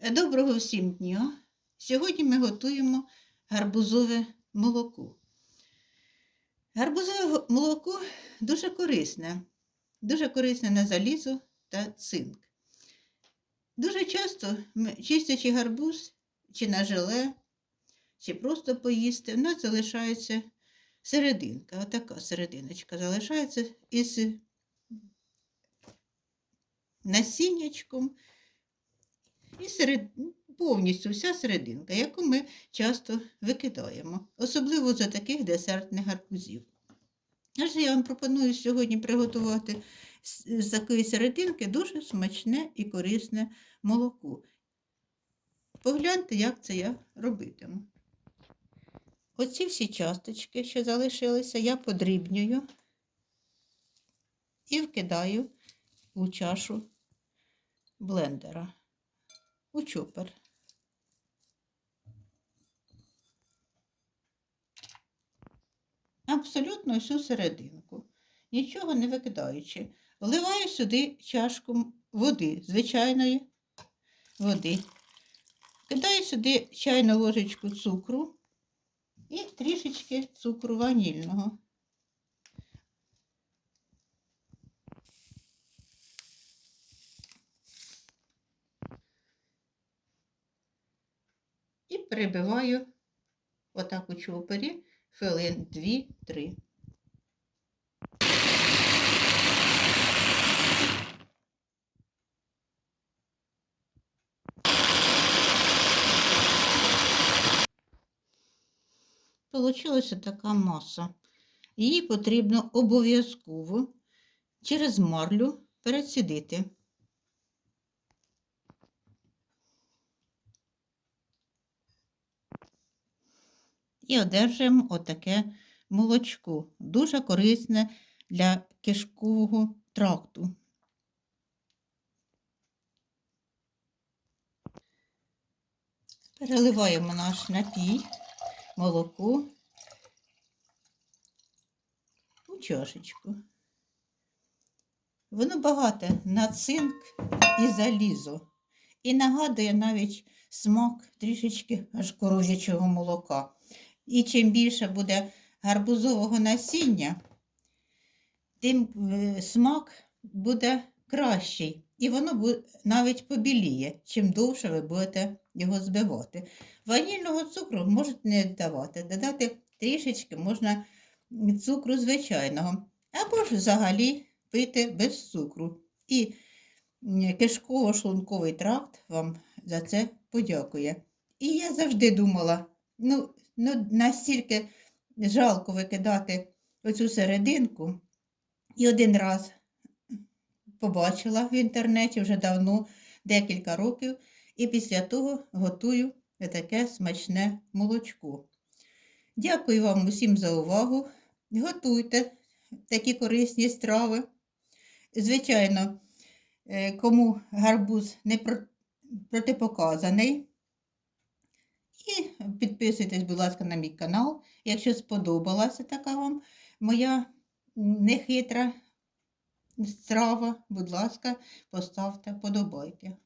Доброго всім дня! Сьогодні ми готуємо гарбузове молоко. Гарбузове молоко дуже корисне, дуже корисне на залізо та цинк. Дуже часто, ми, чистячи гарбуз чи на желе, чи просто поїсти, в нас залишається серединка, отака серединочка залишається із насіннячком і серед... повністю вся серединка, яку ми часто викидаємо, особливо за таких десертних гарбузів. Отже, я вам пропоную сьогодні приготувати з такої серединки дуже смачне і корисне молоко. Погляньте, як це я робитиму. Оці всі часточки, що залишилися, я подрібнюю і вкидаю у чашу блендера у чопер. Абсолютно всю серединку, нічого не викидаючи. Вливаю сюди чашку води, звичайної води. Кидаю сюди чайну ложечку цукру і трішечки цукру ванільного. І перебиваю отак у чопері хвилин 2-3. Получилася така маса. Її потрібно обов'язково через марлю перецідити. І одержуємо отаке молочко. Дуже корисне для кишкового тракту. Переливаємо наш напій, молоко у чашечку. Воно багате на цинк і залізо. І нагадує навіть смак трішечки аж коров'ячого молока. І чим більше буде гарбузового насіння, тим е, смак буде кращий. І воно навіть побіліє, чим довше ви будете його збивати. Ванільного цукру можете не додавати. Додати трішечки можна цукру звичайного. Або ж взагалі пити без цукру. І кишково-шлунковий тракт вам за це подякує. І я завжди думала, ну, ну настільки жалко викидати оцю серединку. І один раз побачила в інтернеті вже давно, декілька років, і після того готую таке смачне молочко. Дякую вам усім за увагу. Готуйте такі корисні страви. Звичайно, е, кому гарбуз не протипоказаний. І підписуйтесь, будь ласка, на мій канал. Якщо сподобалася така вам моя нехитра страва, будь ласка, поставте подобайки.